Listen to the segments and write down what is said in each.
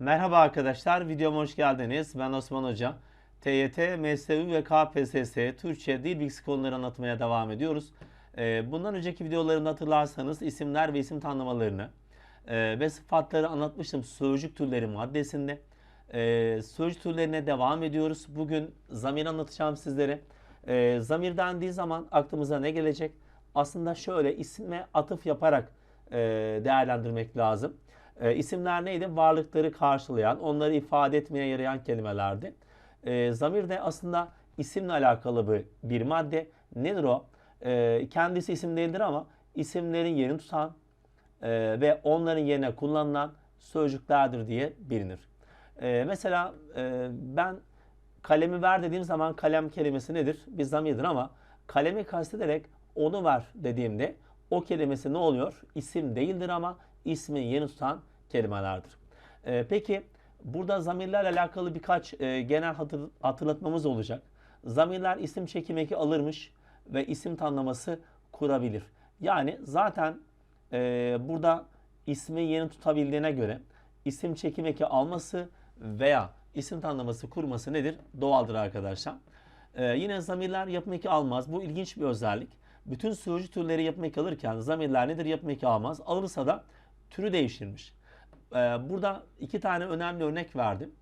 Merhaba arkadaşlar, videoma hoş geldiniz. Ben Osman Hoca. TYT, MSU ve KPSS Türkçe dil bilgisi konuları anlatmaya devam ediyoruz. Ee, Bundan önceki videolarımda hatırlarsanız isimler ve isim tanımlamalarını e, ve sıfatları anlatmıştım sözcük türleri maddesinde. Ee, Sözcük türlerine devam ediyoruz. Bugün zamir anlatacağım sizlere. Ee, Zamir dendiği zaman aklımıza ne gelecek? Aslında şöyle isme atıf yaparak e, değerlendirmek lazım. E, isimler neydi? Varlıkları karşılayan, onları ifade etmeye yarayan kelimelerdi. E, zamir de aslında isimle alakalı bir, bir madde. Nedir o? E, kendisi isim değildir ama isimlerin yerini tutan e, ve onların yerine kullanılan sözcüklerdir diye bilinir. E, mesela e, ben kalemi ver dediğim zaman kalem kelimesi nedir? Bir zamirdir ama kalemi kastederek onu ver dediğimde o kelimesi ne oluyor? İsim değildir ama ismin yerini tutan kelimelerdir. Ee, peki burada zamirlerle alakalı birkaç e, genel hatır- hatırlatmamız olacak. Zamirler isim çekim eki alırmış ve isim tanımlaması kurabilir. Yani zaten e, burada ismin yerini tutabildiğine göre isim çekim eki alması veya isim tanımlaması kurması nedir? Doğaldır arkadaşlar. Ee, yine zamirler yapım eki almaz. Bu ilginç bir özellik. Bütün sözcük türleri yapım eki alırken zamirler nedir? Yapım eki almaz. Alırsa da türü değiştirmiş. Ee, burada iki tane önemli örnek verdim.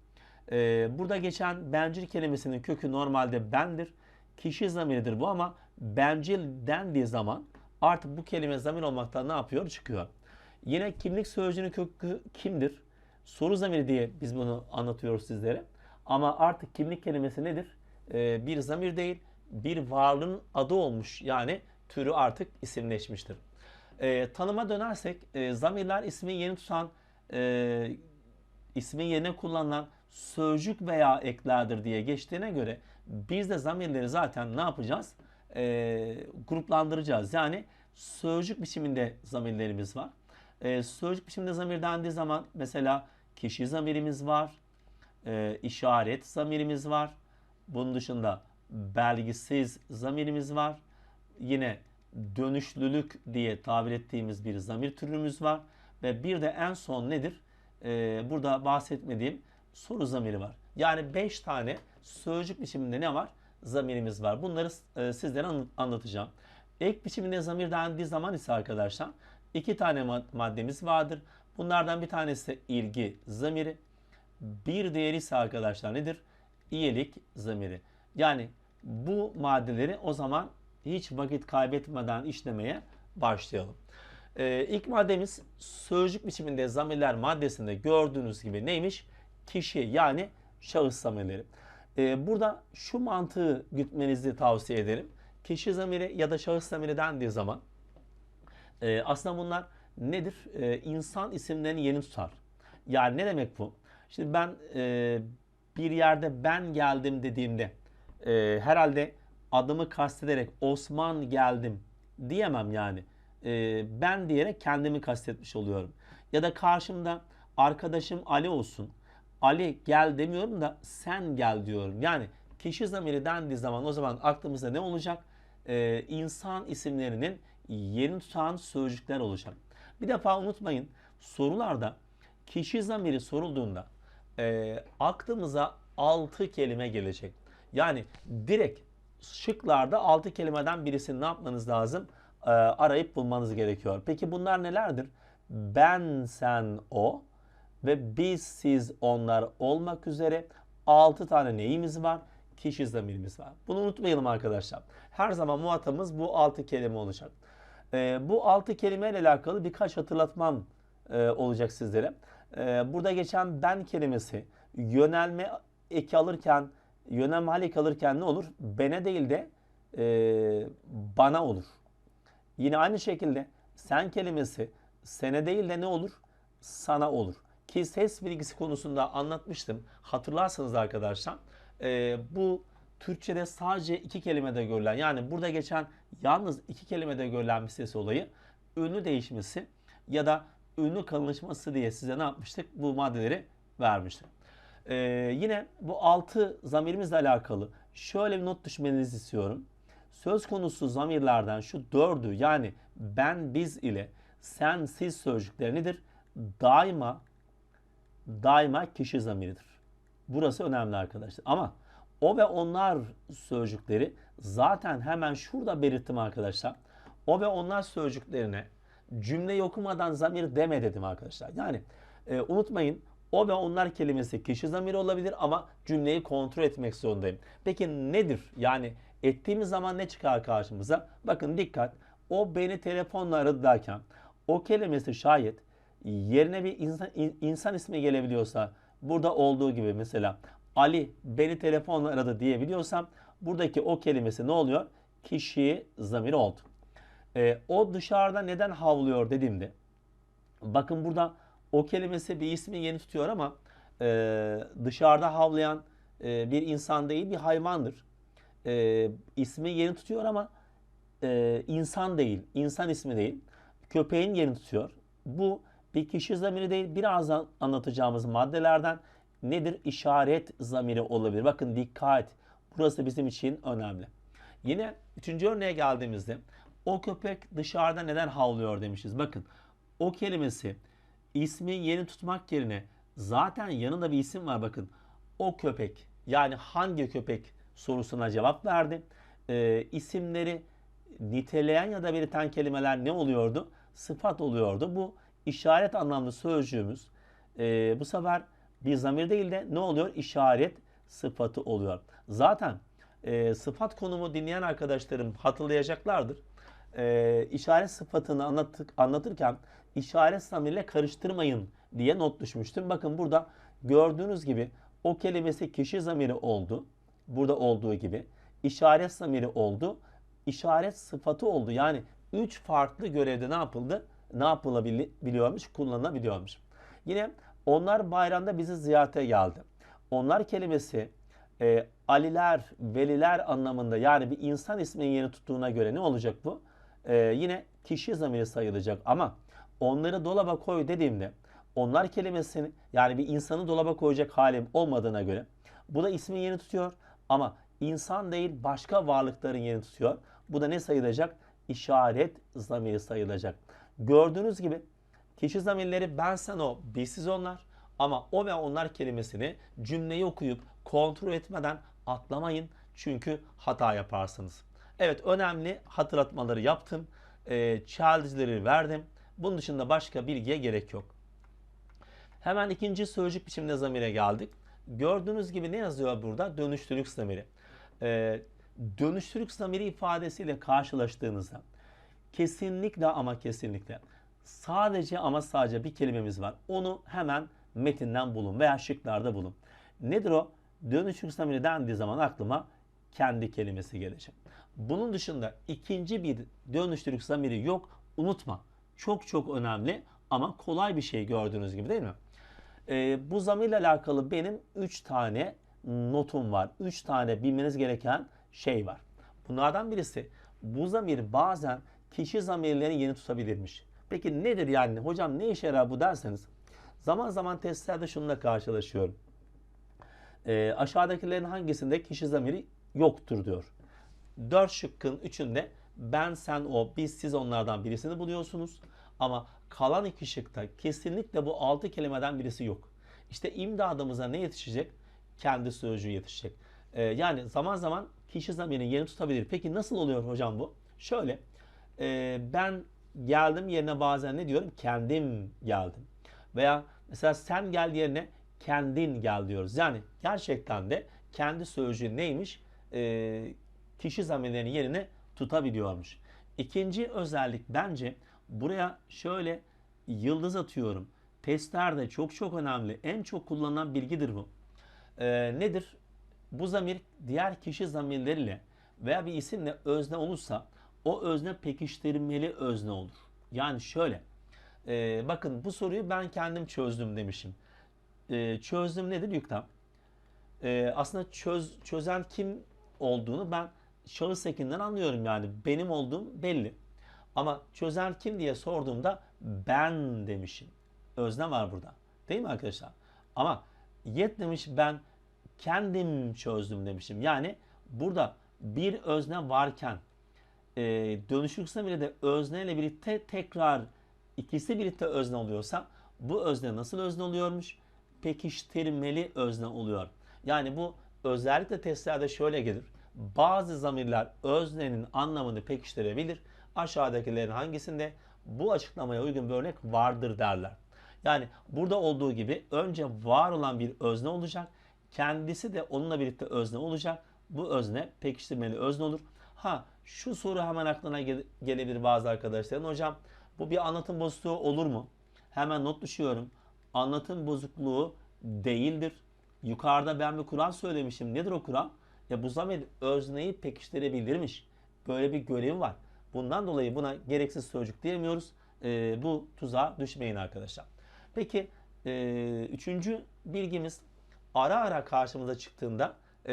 Ee, burada geçen bencil kelimesinin kökü normalde bendir. Kişi zamiridir bu ama bencil dendiği zaman artık bu kelime zamir olmaktan ne yapıyor? Çıkıyor. Yine kimlik sözcüğünün kökü kimdir? Soru zamiri diye biz bunu anlatıyoruz sizlere. Ama artık kimlik kelimesi nedir? Ee, bir zamir değil, bir varlığın adı olmuş. Yani türü artık isimleşmiştir. Ee, tanıma dönersek e, zamirler ismin yerini tutan, e, ismin yerine kullanılan sözcük veya eklerdir diye geçtiğine göre biz de zamirleri zaten ne yapacağız? E, gruplandıracağız. Yani sözcük biçiminde zamirlerimiz var. E, sözcük biçiminde zamir dendiği zaman mesela kişi zamirimiz var, e, işaret zamirimiz var. Bunun dışında belgisiz zamirimiz var. Yine dönüşlülük diye tabir ettiğimiz bir zamir türümüz var. Ve bir de en son nedir? Ee, burada bahsetmediğim soru zamiri var. Yani 5 tane sözcük biçiminde ne var? Zamirimiz var. Bunları e, sizlere anlat- anlatacağım. Ek biçiminde zamir dendiği zaman ise arkadaşlar iki tane mad- maddemiz vardır. Bunlardan bir tanesi ilgi zamiri. Bir diğeri ise arkadaşlar nedir? İyilik zamiri. Yani bu maddeleri o zaman hiç vakit kaybetmeden işlemeye başlayalım. Ee, ilk maddemiz sözcük biçiminde zamirler maddesinde gördüğünüz gibi neymiş? Kişi yani şahıs zamirleri. Ee, burada şu mantığı gütmenizi tavsiye ederim. Kişi zamiri ya da şahıs zamiri dendiği zaman e, aslında bunlar nedir? E, insan isimlerini yeni tutar. Yani ne demek bu? Şimdi ben e, bir yerde ben geldim dediğimde e, herhalde adımı kastederek Osman geldim diyemem yani. E, ben diyerek kendimi kastetmiş oluyorum. Ya da karşımda arkadaşım Ali olsun. Ali gel demiyorum da sen gel diyorum. Yani kişi zamiri dendiği zaman o zaman aklımızda ne olacak? Ee, insan isimlerinin yerini tutan sözcükler olacak. Bir defa unutmayın sorularda kişi zamiri sorulduğunda e, aklımıza 6 kelime gelecek. Yani direkt şıklarda 6 kelimeden birisini ne yapmanız lazım? Ee, arayıp bulmanız gerekiyor. Peki bunlar nelerdir? Ben, sen, o ve biz, siz, onlar olmak üzere 6 tane neyimiz var? Kişi zamirimiz var. Bunu unutmayalım arkadaşlar. Her zaman muhatabımız bu 6 kelime olacak. Ee, bu 6 kelimeyle alakalı birkaç hatırlatmam e, olacak sizlere. Ee, burada geçen ben kelimesi yönelme eki alırken, yönelme hal eki alırken ne olur? Bene değil de e, bana olur. Yine aynı şekilde sen kelimesi sene değil de ne olur? Sana olur. Ki ses bilgisi konusunda anlatmıştım. Hatırlarsanız arkadaşlar e, bu Türkçe'de sadece iki kelimede görülen yani burada geçen yalnız iki kelimede görülen bir ses olayı ünlü değişmesi ya da ünlü kalınlaşması diye size ne yapmıştık? Bu maddeleri vermiştik. E, yine bu altı zamirimizle alakalı şöyle bir not düşmenizi istiyorum söz konusu zamirlerden şu dördü yani ben biz ile sen siz sözcükleri nedir? Daima daima kişi zamiridir. Burası önemli arkadaşlar. Ama o ve onlar sözcükleri zaten hemen şurada belirttim arkadaşlar. O ve onlar sözcüklerine cümleyi okumadan zamir deme dedim arkadaşlar. Yani e, unutmayın o ve onlar kelimesi kişi zamiri olabilir ama cümleyi kontrol etmek zorundayım. Peki nedir? Yani ettiğimiz zaman ne çıkar karşımıza? Bakın dikkat. O beni telefonla aradı derken o kelimesi şayet yerine bir insan, insan ismi gelebiliyorsa burada olduğu gibi mesela Ali beni telefonla aradı diyebiliyorsam buradaki o kelimesi ne oluyor? Kişi zamiri oldu. E, o dışarıda neden havlıyor dediğimde bakın burada o kelimesi bir ismi yeni tutuyor ama e, dışarıda havlayan e, bir insan değil bir hayvandır. E, ismi yeni tutuyor ama e, insan değil, insan ismi değil. Köpeğin yerini tutuyor. Bu bir kişi zamiri değil. Birazdan anlatacağımız maddelerden nedir? İşaret zamiri olabilir. Bakın dikkat. Burası bizim için önemli. Yine üçüncü örneğe geldiğimizde o köpek dışarıda neden havlıyor demişiz. Bakın o kelimesi ismi yeni tutmak yerine zaten yanında bir isim var bakın. O köpek yani hangi köpek sorusuna cevap verdi. E, isimleri niteleyen ya da belirten kelimeler ne oluyordu? Sıfat oluyordu. Bu işaret anlamlı sözcüğümüz e, bu sefer bir zamir değil de ne oluyor? İşaret sıfatı oluyor. Zaten e, sıfat konumu dinleyen arkadaşlarım hatırlayacaklardır. E, işaret sıfatını anlattık, anlatırken işaret zamirle karıştırmayın diye not düşmüştüm. Bakın burada gördüğünüz gibi o kelimesi kişi zamiri oldu. Burada olduğu gibi. işaret zamiri oldu. işaret sıfatı oldu. Yani üç farklı görevde ne yapıldı? Ne yapılabiliyormuş? Kullanılabiliyormuş. Yine onlar bayramda bizi ziyarete geldi. Onlar kelimesi e, Aliler, veliler anlamında yani bir insan isminin yeni tuttuğuna göre ne olacak bu? E, yine kişi zamiri sayılacak ama onları dolaba koy dediğimde onlar kelimesini yani bir insanı dolaba koyacak halim olmadığına göre bu da ismin yeni tutuyor ama insan değil başka varlıkların yeni tutuyor. Bu da ne sayılacak? İşaret zamiri sayılacak. Gördüğünüz gibi kişi zamirleri ben sen o, bizsiz onlar ama o ve onlar kelimesini cümleyi okuyup kontrol etmeden atlamayın çünkü hata yaparsınız. Evet önemli hatırlatmaları yaptım. E, challenge'leri verdim. Bunun dışında başka bilgiye gerek yok. Hemen ikinci sözcük biçiminde zamire geldik. Gördüğünüz gibi ne yazıyor burada? Dönüştürük zamiri. Ee, dönüştürük zamiri ifadesiyle karşılaştığınızda kesinlikle ama kesinlikle sadece ama sadece bir kelimemiz var. Onu hemen metinden bulun veya şıklarda bulun. Nedir o? Dönüştürük zamiri dendiği zaman aklıma kendi kelimesi gelecek. Bunun dışında ikinci bir dönüştürük zamiri yok. Unutma. Çok çok önemli ama kolay bir şey gördüğünüz gibi değil mi? Ee, bu zamirle alakalı benim 3 tane notum var. 3 tane bilmeniz gereken şey var. Bunlardan birisi bu zamir bazen kişi zamirlerini yeni tutabilirmiş. Peki nedir yani? Hocam ne işe yarar bu derseniz zaman zaman testlerde şununla karşılaşıyorum. Ee, aşağıdakilerin hangisinde kişi zamiri yoktur diyor. 4 şıkkın 3'ünde ben, sen, o, biz, siz onlardan birisini buluyorsunuz. Ama kalan iki şıkta kesinlikle bu altı kelimeden birisi yok. İşte imdadımıza ne yetişecek? Kendi sözcüğü yetişecek. Ee, yani zaman zaman kişi zamirini yeni tutabilir. Peki nasıl oluyor hocam bu? Şöyle e, ben geldim yerine bazen ne diyorum? Kendim geldim. Veya mesela sen gel yerine kendin gel diyoruz. Yani gerçekten de kendi sözcüğü neymiş? E, kişi zamirlerinin yerine tutabiliyormuş. İkinci özellik bence buraya şöyle yıldız atıyorum. Testlerde çok çok önemli. En çok kullanılan bilgidir bu. Ee, nedir? Bu zamir diğer kişi zamirleriyle veya bir isimle özne olursa o özne pekiştirmeli özne olur. Yani şöyle. E, bakın bu soruyu ben kendim çözdüm demişim. E, çözdüm nedir? Yüklem. E, aslında çöz, çözen kim olduğunu ben şahıs ekinden anlıyorum yani. Benim olduğum belli. Ama çözen kim diye sorduğumda ben demişim. Özne var burada. Değil mi arkadaşlar? Ama yet demiş ben kendim çözdüm demişim. Yani burada bir özne varken e, dönüşürse bile de özne ile birlikte tekrar ikisi birlikte özne oluyorsa bu özne nasıl özne oluyormuş? pekiştirmeli özne oluyor. Yani bu özellikle testlerde şöyle gelir. Bazı zamirler öznenin anlamını pekiştirebilir. Aşağıdakilerin hangisinde bu açıklamaya uygun bir örnek vardır derler. Yani burada olduğu gibi önce var olan bir özne olacak. Kendisi de onunla birlikte özne olacak. Bu özne pekiştirmeli özne olur. Ha şu soru hemen aklına gele- gelebilir bazı arkadaşların. Hocam bu bir anlatım bozukluğu olur mu? Hemen not düşüyorum. Anlatım bozukluğu değildir. Yukarıda ben bir kural söylemişim. Nedir o kural? Ya bu zamir özneyi pekiştirebilirmiş. Böyle bir görevi var. Bundan dolayı buna gereksiz sözcük diyemiyoruz. Ee, bu tuzağa düşmeyin arkadaşlar. Peki e, üçüncü bilgimiz ara ara karşımıza çıktığında e,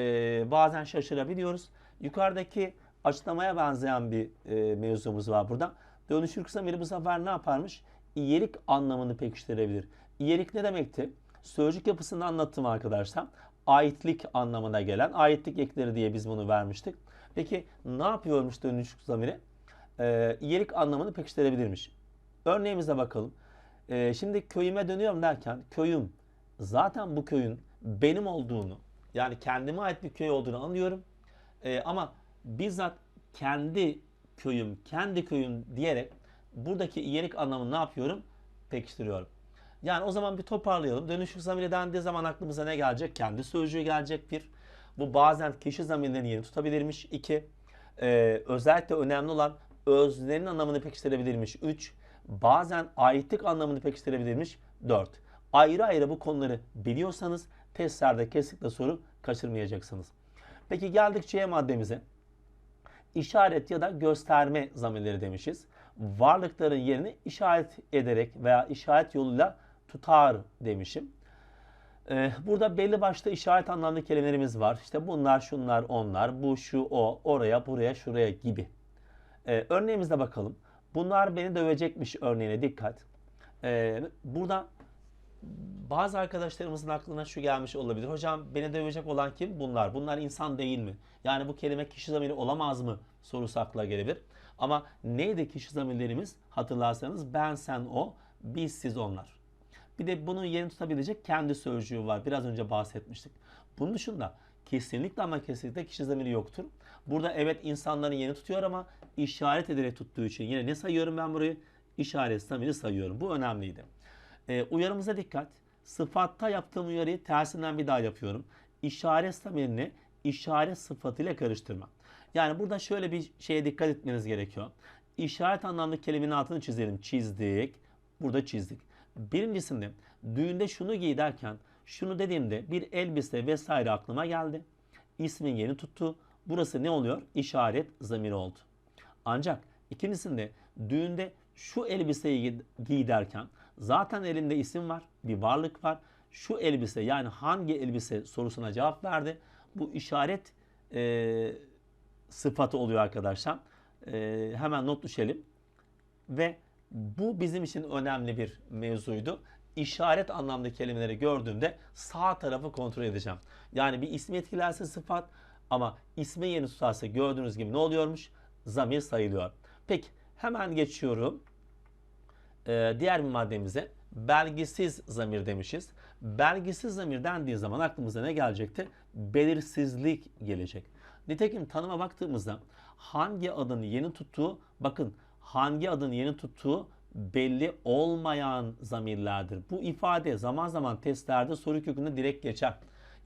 bazen şaşırabiliyoruz. Yukarıdaki açıklamaya benzeyen bir e, mevzumuz var burada. Dönüşür kısa zamiri bu sefer ne yaparmış? İyelik anlamını pekiştirebilir. İyelik ne demekti? Sözcük yapısını anlattım arkadaşlar. Aitlik anlamına gelen aitlik ekleri diye biz bunu vermiştik. Peki ne yapıyormuş dönüşük zamiri? Ee, iyilik anlamını pekiştirebilirmiş. Örneğimize bakalım. Ee, şimdi köyüme dönüyorum derken köyüm zaten bu köyün benim olduğunu yani kendime ait bir köy olduğunu anlıyorum. Ee, ama bizzat kendi köyüm, kendi köyüm diyerek buradaki iyilik anlamını ne yapıyorum? Pekiştiriyorum. Yani o zaman bir toparlayalım. Dönüşük zamiri dendiği zaman aklımıza ne gelecek? Kendi sözcüğü gelecek bir. Bu bazen kişi zamirlerini yeni tutabilirmiş. İki, e, özellikle önemli olan öznenin anlamını pekiştirebilirmiş. Üç, bazen aitlik anlamını pekiştirebilirmiş. Dört. Ayrı ayrı bu konuları biliyorsanız testlerde kesinlikle soru kaçırmayacaksınız. Peki geldik C maddemize. İşaret ya da gösterme zamirleri demişiz. Varlıkların yerini işaret ederek veya işaret yoluyla tutar demişim. Ee, burada belli başlı işaret anlamlı kelimelerimiz var. İşte bunlar, şunlar, onlar, bu, şu, o, oraya, buraya, şuraya gibi. Ee, örneğimize bakalım. Bunlar beni dövecekmiş örneğine dikkat. Ee, burada bazı arkadaşlarımızın aklına şu gelmiş olabilir. Hocam beni dövecek olan kim? Bunlar. Bunlar insan değil mi? Yani bu kelime kişi zamiri olamaz mı? Sorusu akla gelebilir. Ama neydi kişi zamirlerimiz? Hatırlarsanız ben, sen, o, biz, siz, onlar. Bir de bunun yerini tutabilecek kendi sözcüğü var. Biraz önce bahsetmiştik. Bunun dışında kesinlikle ama kesinlikle kişi zamiri yoktur. Burada evet insanların yerini tutuyor ama işaret ederek tuttuğu için yine ne sayıyorum ben burayı? İşaret zamiri sayıyorum. Bu önemliydi. Ee, uyarımıza dikkat. Sıfatta yaptığım uyarıyı tersinden bir daha yapıyorum. İşaret zamirini işaret sıfatıyla karıştırma. Yani burada şöyle bir şeye dikkat etmeniz gerekiyor. İşaret anlamlı kelimenin altını çizelim. Çizdik. Burada çizdik. Birincisinde düğünde şunu giy derken şunu dediğimde bir elbise vesaire aklıma geldi. İsmin yeni tuttu. Burası ne oluyor? İşaret zamiri oldu. Ancak ikincisinde düğünde şu elbiseyi giy derken zaten elinde isim var, bir varlık var. Şu elbise yani hangi elbise sorusuna cevap verdi. Bu işaret e, sıfatı oluyor arkadaşlar. E, hemen not düşelim. Ve bu bizim için önemli bir mevzuydu. İşaret anlamda kelimeleri gördüğümde sağ tarafı kontrol edeceğim. Yani bir ismi etkilerse sıfat ama ismi yeni tutarsa gördüğünüz gibi ne oluyormuş? Zamir sayılıyor. Peki hemen geçiyorum. Ee, diğer bir maddemize belgisiz zamir demişiz. Belgisiz zamir dendiği zaman aklımıza ne gelecekti? Belirsizlik gelecek. Nitekim tanıma baktığımızda hangi adın yeni tuttuğu bakın hangi adın yeni tuttuğu belli olmayan zamirlerdir. Bu ifade zaman zaman testlerde soru kökünde direkt geçer.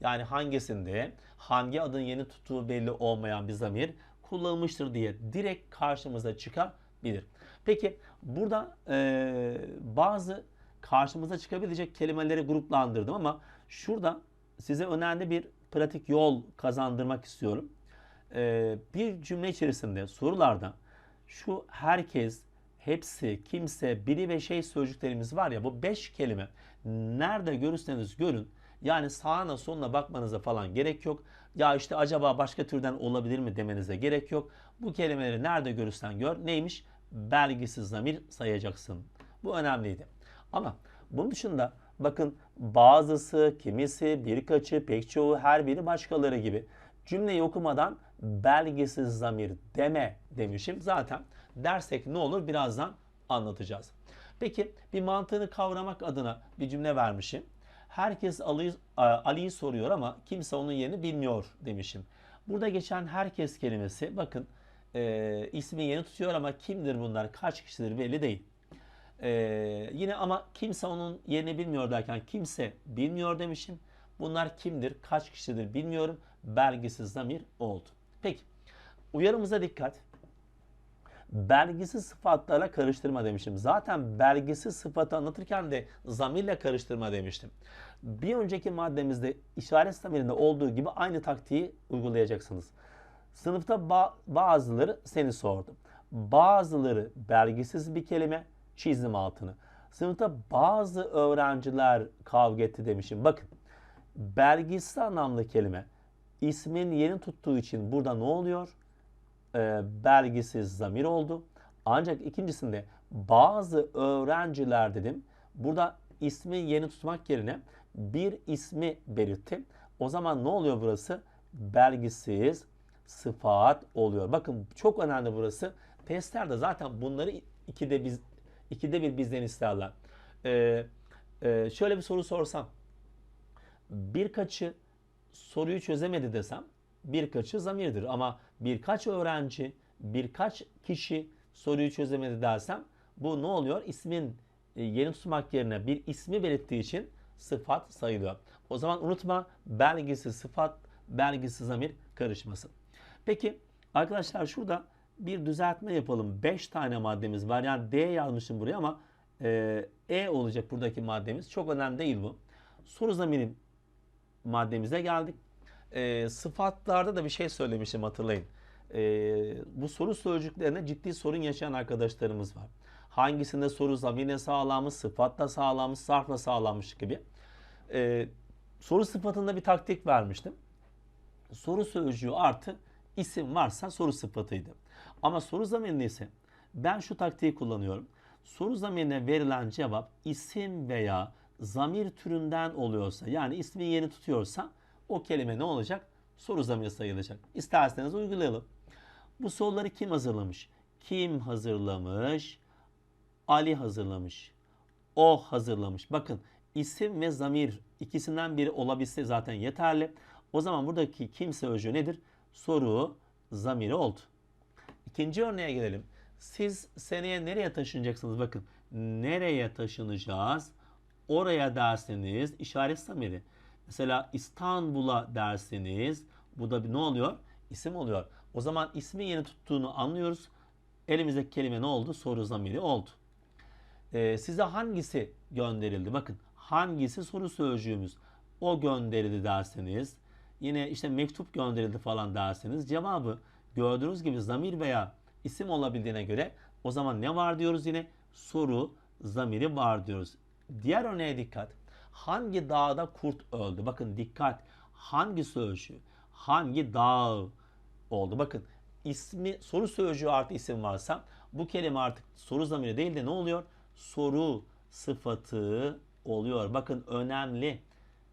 Yani hangisinde hangi adın yeni tuttuğu belli olmayan bir zamir kullanılmıştır diye direkt karşımıza çıkabilir. Peki burada e, bazı karşımıza çıkabilecek kelimeleri gruplandırdım ama şurada size önemli bir pratik yol kazandırmak istiyorum. E, bir cümle içerisinde sorularda şu herkes, hepsi, kimse, biri ve şey sözcüklerimiz var ya bu beş kelime nerede görürseniz görün yani sağına soluna bakmanıza falan gerek yok. Ya işte acaba başka türden olabilir mi demenize gerek yok. Bu kelimeleri nerede görürsen gör neymiş? Belgisiz zamir sayacaksın. Bu önemliydi. Ama bunun dışında bakın bazısı, kimisi, birkaçı, pek çoğu, her biri başkaları gibi cümleyi okumadan belgisiz zamir deme demişim. Zaten dersek ne olur birazdan anlatacağız. Peki bir mantığını kavramak adına bir cümle vermişim. Herkes Ali'yi Ali soruyor ama kimse onun yerini bilmiyor demişim. Burada geçen herkes kelimesi bakın e, ismi yeni tutuyor ama kimdir bunlar kaç kişidir belli değil. E, yine ama kimse onun yerini bilmiyor derken kimse bilmiyor demişim. Bunlar kimdir kaç kişidir bilmiyorum. Belgisiz zamir oldu. Peki uyarımıza dikkat belgisiz sıfatlarla karıştırma demiştim. Zaten belgisiz sıfatı anlatırken de zamirle karıştırma demiştim. Bir önceki maddemizde işaret zamirinde olduğu gibi aynı taktiği uygulayacaksınız. Sınıfta ba- bazıları seni sordu. Bazıları belgisiz bir kelime çizdim altını. Sınıfta bazı öğrenciler kavga etti demişim. Bakın belgisiz anlamlı kelime ismin yeni tuttuğu için burada ne oluyor? e, belgisiz zamir oldu. Ancak ikincisinde bazı öğrenciler dedim. Burada ismi yeni tutmak yerine bir ismi belirttim. O zaman ne oluyor burası? Belgisiz sıfat oluyor. Bakın çok önemli burası. Testlerde zaten bunları ikide biz ikide bir bizden isterler. Ee, e, şöyle bir soru sorsam. Birkaçı soruyu çözemedi desem birkaçı zamirdir. Ama birkaç öğrenci, birkaç kişi soruyu çözemedi dersem bu ne oluyor? İsmin e, yeni tutmak yerine bir ismi belirttiği için sıfat sayılıyor. O zaman unutma belgisi sıfat, belgisi zamir karışmasın. Peki arkadaşlar şurada bir düzeltme yapalım. 5 tane maddemiz var. Yani D yazmışım buraya ama e, E olacak buradaki maddemiz. Çok önemli değil bu. Soru zamiri maddemize geldik. E, sıfatlarda da bir şey söylemişim hatırlayın. E, bu soru sözcüklerine ciddi sorun yaşayan arkadaşlarımız var. Hangisinde soru zamirle sağlanmış, sıfatla sağlanmış, sarfla sağlanmış gibi. E, soru sıfatında bir taktik vermiştim. Soru sözcüğü artı isim varsa soru sıfatıydı. Ama soru zamirinde ise ben şu taktiği kullanıyorum. Soru zamirine verilen cevap isim veya zamir türünden oluyorsa yani ismi yeni tutuyorsa o kelime ne olacak? Soru zamiri sayılacak. İsterseniz uygulayalım. Bu soruları kim hazırlamış? Kim hazırlamış? Ali hazırlamış. O hazırlamış. Bakın isim ve zamir ikisinden biri olabilse zaten yeterli. O zaman buradaki kimse sözcüğü nedir? Soru zamiri oldu. İkinci örneğe gelelim. Siz seneye nereye taşınacaksınız? Bakın nereye taşınacağız? Oraya derseniz işaret zamiri. Mesela İstanbul'a derseniz bu da ne oluyor? İsim oluyor. O zaman ismi yeni tuttuğunu anlıyoruz. Elimizdeki kelime ne oldu? Soru zamiri oldu. Ee, size hangisi gönderildi? Bakın hangisi soru sözcüğümüz. O gönderildi derseniz yine işte mektup gönderildi falan derseniz cevabı gördüğünüz gibi zamir veya isim olabildiğine göre o zaman ne var diyoruz yine? Soru zamiri var diyoruz. Diğer örneğe dikkat hangi dağda kurt öldü? Bakın dikkat. Hangi sözcüğü? Hangi dağ oldu? Bakın ismi soru sözcüğü artı isim varsa bu kelime artık soru zamiri değil de ne oluyor? Soru sıfatı oluyor. Bakın önemli.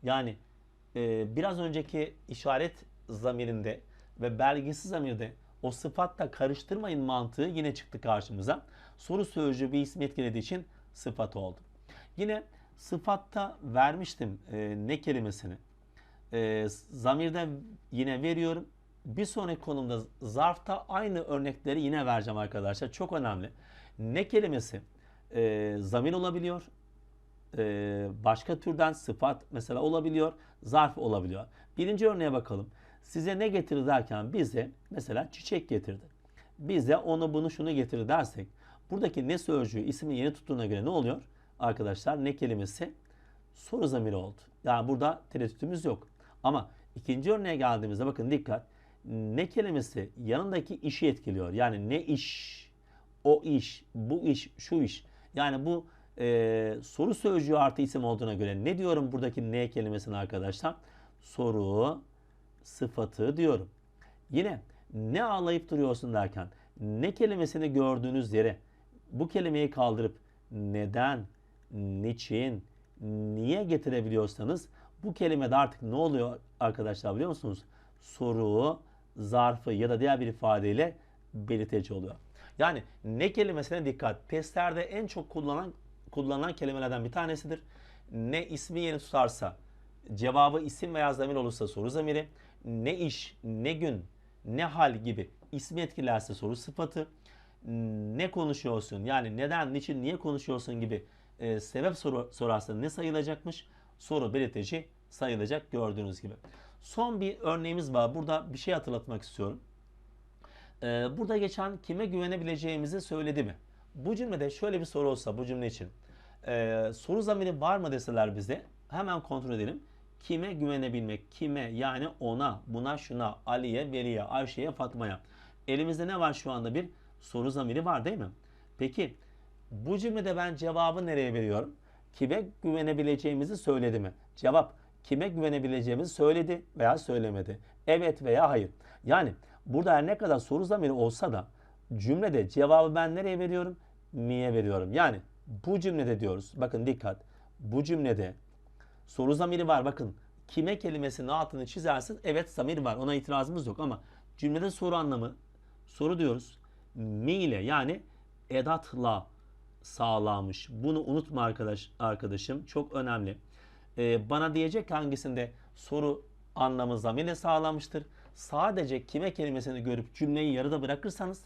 Yani e, biraz önceki işaret zamirinde ve belgisiz zamirde o sıfatla karıştırmayın mantığı yine çıktı karşımıza. Soru sözcüğü bir ismi etkilediği için sıfat oldu. Yine Sıfatta vermiştim e, ne kelimesini. E, zamirde yine veriyorum. Bir sonraki konumda zarfta aynı örnekleri yine vereceğim arkadaşlar. Çok önemli. Ne kelimesi e, zamir olabiliyor. E, başka türden sıfat mesela olabiliyor. Zarf olabiliyor. Birinci örneğe bakalım. Size ne getirdi derken bize mesela çiçek getirdi. Bize onu bunu şunu getirdi dersek buradaki ne sözcüğü ismi yeni tuttuğuna göre ne oluyor? Arkadaşlar ne kelimesi? Soru zamiri oldu. Yani burada tereddütümüz yok. Ama ikinci örneğe geldiğimizde bakın dikkat. Ne kelimesi yanındaki işi etkiliyor. Yani ne iş, o iş, bu iş, şu iş. Yani bu e, soru sözcüğü artı isim olduğuna göre ne diyorum buradaki ne kelimesine arkadaşlar? Soru sıfatı diyorum. Yine ne ağlayıp duruyorsun derken ne kelimesini gördüğünüz yere bu kelimeyi kaldırıp neden, niçin, niye getirebiliyorsanız bu kelimede artık ne oluyor arkadaşlar biliyor musunuz? Soru, zarfı ya da diğer bir ifadeyle belirtici oluyor. Yani ne kelimesine dikkat. Testlerde en çok kullanılan kullanılan kelimelerden bir tanesidir. Ne ismi yerini tutarsa, cevabı isim veya zamir olursa soru zamiri, ne iş, ne gün, ne hal gibi ismi etkilerse soru sıfatı, ne konuşuyorsun yani neden, niçin, niye konuşuyorsun gibi e, sebep soru sorarsa ne sayılacakmış? Soru belirtici sayılacak gördüğünüz gibi. Son bir örneğimiz var. Burada bir şey hatırlatmak istiyorum. Ee, burada geçen kime güvenebileceğimizi söyledi mi? Bu cümlede şöyle bir soru olsa bu cümle için. Ee, soru zamiri var mı deseler bize hemen kontrol edelim. Kime güvenebilmek? Kime? Yani ona, buna, şuna, Ali'ye, Veli'ye, Ayşe'ye, Fatma'ya. Elimizde ne var şu anda? Bir soru zamiri var değil mi? Peki bu cümlede ben cevabı nereye veriyorum? Kime güvenebileceğimizi söyledi mi? Cevap kime güvenebileceğimizi söyledi veya söylemedi. Evet veya hayır. Yani burada her ne kadar soru zamiri olsa da cümlede cevabı ben nereye veriyorum? Mi'ye veriyorum. Yani bu cümlede diyoruz. Bakın dikkat. Bu cümlede soru zamiri var. Bakın kime kelimesinin altını çizersin. Evet zamir var. Ona itirazımız yok ama cümlede soru anlamı soru diyoruz. Mi ile yani edatla sağlanmış. Bunu unutma arkadaş arkadaşım. Çok önemli. Ee, bana diyecek hangisinde soru anlamı zamirle sağlanmıştır. Sadece kime kelimesini görüp cümleyi yarıda bırakırsanız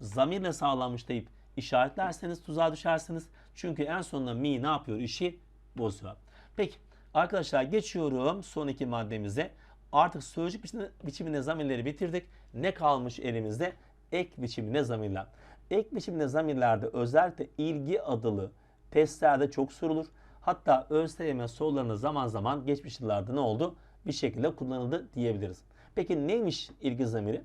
zamirle sağlanmış deyip işaretlerseniz tuzağa düşersiniz. Çünkü en sonunda mi ne yapıyor? İşi bozuyor. Peki arkadaşlar geçiyorum son iki maddemize. Artık sözcük biçiminde zamirleri bitirdik. Ne kalmış elimizde? Ek biçiminde zamirler. Ek biçiminde zamirlerde özellikle ilgi adılı testlerde çok sorulur. Hatta ÖSYM sorularında zaman zaman geçmiş yıllarda ne oldu? Bir şekilde kullanıldı diyebiliriz. Peki neymiş ilgi zamiri?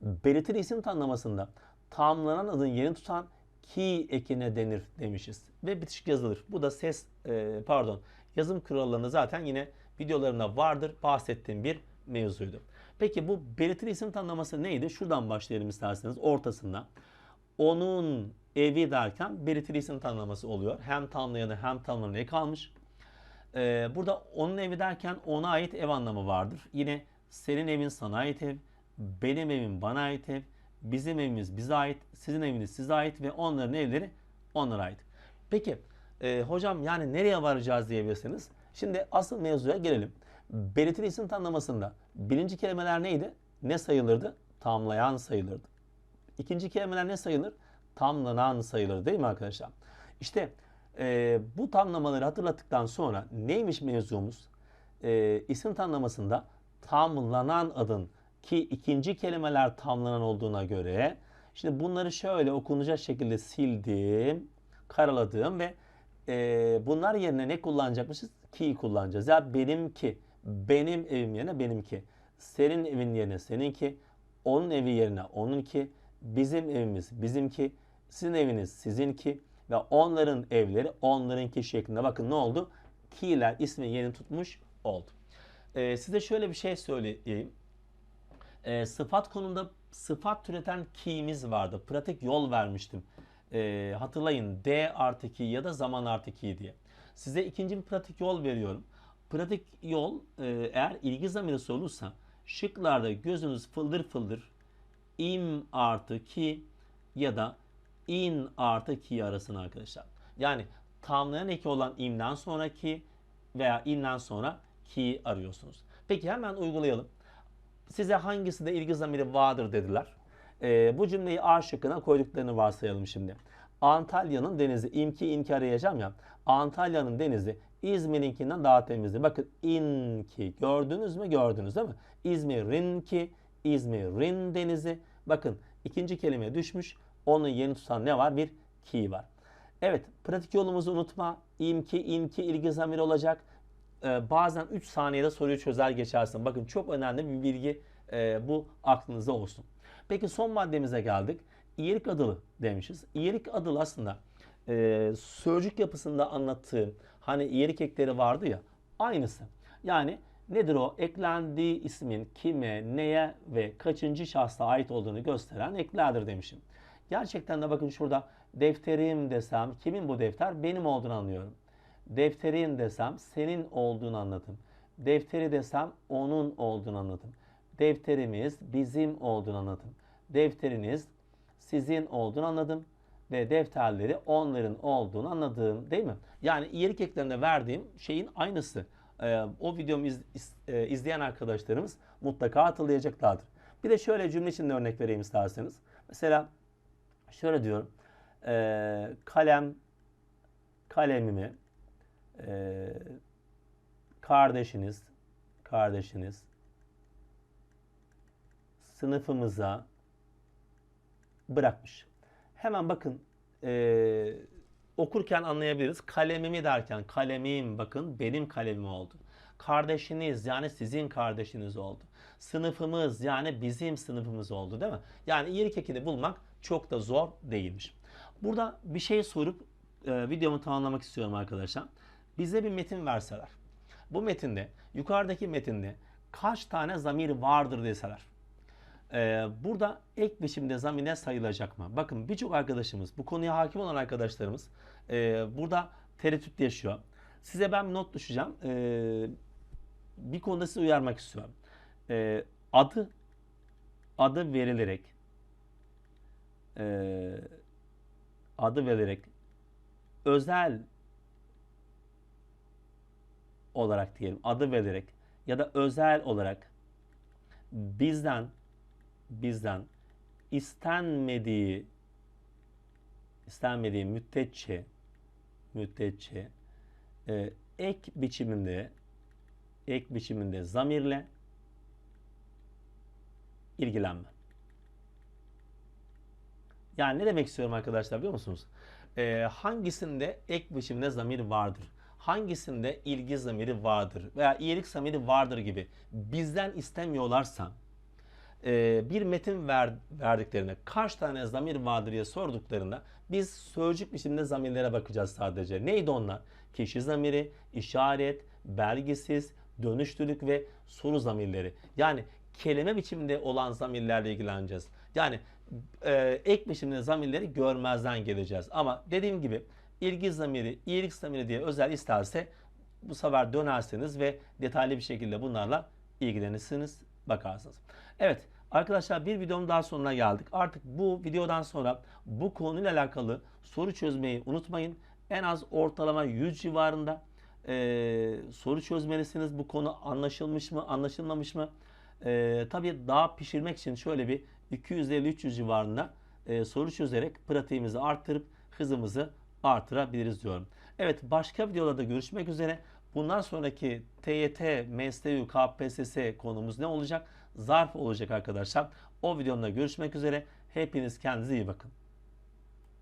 Belirtili isim tanımlamasında tamamlanan adın yerini tutan ki ekine denir demişiz. Ve bitişik yazılır. Bu da ses e, pardon yazım kurallarında zaten yine videolarımda vardır bahsettiğim bir mevzuydu. Peki bu belirtili isim tanımlaması neydi? Şuradan başlayalım isterseniz ortasında. Onun evi derken belirtili isim tanımlaması oluyor. Hem tanımlayanı hem tanımlananı kalmış. Ee, burada onun evi derken ona ait ev anlamı vardır. Yine senin evin sana ait ev, benim evim bana ait ev, bizim evimiz bize ait, sizin eviniz size ait ve onların evleri onlara ait. Peki e, hocam yani nereye varacağız diyebilirsiniz. Şimdi asıl mevzuya gelelim. Belirtili isim tanımlamasında birinci kelimeler neydi? Ne sayılırdı? Tamlayan sayılırdı. İkinci kelimeler ne sayılır? Tamlanan sayılır değil mi arkadaşlar? İşte e, bu tamlamaları hatırlattıktan sonra neymiş mevzumuz? E, isim tamlamasında tamlanan adın ki ikinci kelimeler tamlanan olduğuna göre şimdi bunları şöyle okunacak şekilde sildim, karaladım ve e, bunlar yerine ne kullanacakmışız? Ki kullanacağız. Ya benimki, benim evim yerine benimki, senin evin yerine seninki, onun evi yerine onunki, bizim evimiz bizimki, sizin eviniz sizinki ve onların evleri onlarınki şeklinde. Bakın ne oldu? Ki'ler ismi yeni tutmuş oldu. Ee, size şöyle bir şey söyleyeyim. Ee, sıfat konumunda sıfat türeten ki'miz vardı. Pratik yol vermiştim. Ee, hatırlayın D artı ki ya da zaman artı ki diye. Size ikinci bir pratik yol veriyorum. Pratik yol e, eğer ilgi zamiri sorulursa şıklarda gözünüz fıldır fıldır im artı ki ya da in artı ki arasına arkadaşlar. Yani tamlayan eki olan imden sonraki veya inden sonra ki arıyorsunuz. Peki hemen uygulayalım. Size hangisi de ilgi zamiri vardır dediler. Ee, bu cümleyi A şıkkına koyduklarını varsayalım şimdi. Antalya'nın denizi imki inki arayacağım ya. Antalya'nın denizi İzmir'inkinden daha temizdi. Bakın inki gördünüz mü? Gördünüz değil mi? İzmir'inki, İzmir'in denizi. Bakın ikinci kelime düşmüş. Onun yeni tutan ne var? Bir ki var. Evet pratik yolumuzu unutma. İmki, inki ilgi zamiri olacak. Ee, bazen 3 saniyede soruyu çözer geçersin. Bakın çok önemli bir bilgi e, bu aklınızda olsun. Peki son maddemize geldik. İyilik adılı demişiz. İyilik adılı aslında e, sözcük yapısında anlattığım hani iyilik ekleri vardı ya aynısı. Yani nedir o? Eklendiği ismin kime, neye ve kaçıncı şahsa ait olduğunu gösteren eklerdir demişim. Gerçekten de bakın şurada defterim desem kimin bu defter? Benim olduğunu anlıyorum. Defterin desem senin olduğunu anladım. Defteri desem onun olduğunu anladım. Defterimiz bizim olduğunu anladım. Defteriniz sizin olduğunu anladım. Ve defterleri onların olduğunu anladığım değil mi? Yani iyilik eklerinde verdiğim şeyin aynısı. Ee, o videomu iz- iz- e, izleyen arkadaşlarımız mutlaka hatırlayacaklardır. Bir de şöyle cümle içinde örnek vereyim isterseniz. Mesela şöyle diyorum. Ee, kalem kalemimi ee, kardeşiniz kardeşiniz sınıfımıza bırakmış. Hemen bakın ee, okurken anlayabiliriz. Kalemimi derken kalemim bakın benim kalemim oldu. Kardeşiniz yani sizin kardeşiniz oldu. Sınıfımız yani bizim sınıfımız oldu değil mi? Yani iyilik ekini bulmak çok da zor değilmiş. Burada bir şey sorup e, videomu tamamlamak istiyorum arkadaşlar. Bize bir metin verseler. Bu metinde yukarıdaki metinde kaç tane zamir vardır deseler. Ee, burada ek biçimde zamine sayılacak mı? Bakın birçok arkadaşımız, bu konuya hakim olan arkadaşlarımız e, burada tereddüt yaşıyor. Size ben not düşeceğim. Ee, bir konuda sizi uyarmak istiyorum. Ee, adı adı verilerek e, adı verilerek özel olarak diyelim adı verilerek ya da özel olarak bizden bizden istenmediği istenmediği müddetçe müddetçe e, ek biçiminde ek biçiminde zamirle ilgilenme. Yani ne demek istiyorum arkadaşlar biliyor musunuz? Ee, hangisinde ek biçimde zamir vardır? Hangisinde ilgi zamiri vardır? Veya iyilik zamiri vardır gibi bizden istemiyorlarsa e, bir metin ver, verdiklerinde kaç tane zamir vardır diye sorduklarında biz sözcük biçimde zamirlere bakacağız sadece. Neydi onlar? Kişi zamiri, işaret, belgisiz, dönüştürük ve soru zamirleri. Yani kelime biçiminde olan zamirlerle ilgileneceğiz. Yani e, ek biçimde zamirleri görmezden geleceğiz. Ama dediğim gibi ilgi zamiri, iyilik zamiri diye özel isterse bu sefer dönersiniz ve detaylı bir şekilde bunlarla ilgilenirsiniz, bakarsınız. Evet arkadaşlar bir videonun daha sonuna geldik. Artık bu videodan sonra bu konuyla alakalı soru çözmeyi unutmayın. En az ortalama 100 civarında e, soru çözmelisiniz. Bu konu anlaşılmış mı, anlaşılmamış mı? E, tabii daha pişirmek için şöyle bir 250-300 civarında e, soru çözerek pratiğimizi arttırıp hızımızı artırabiliriz diyorum. Evet başka videolarda görüşmek üzere. Bundan sonraki TYT, MSTU, KPSS konumuz ne olacak? Zarf olacak arkadaşlar. O videomda görüşmek üzere. Hepiniz kendinize iyi bakın.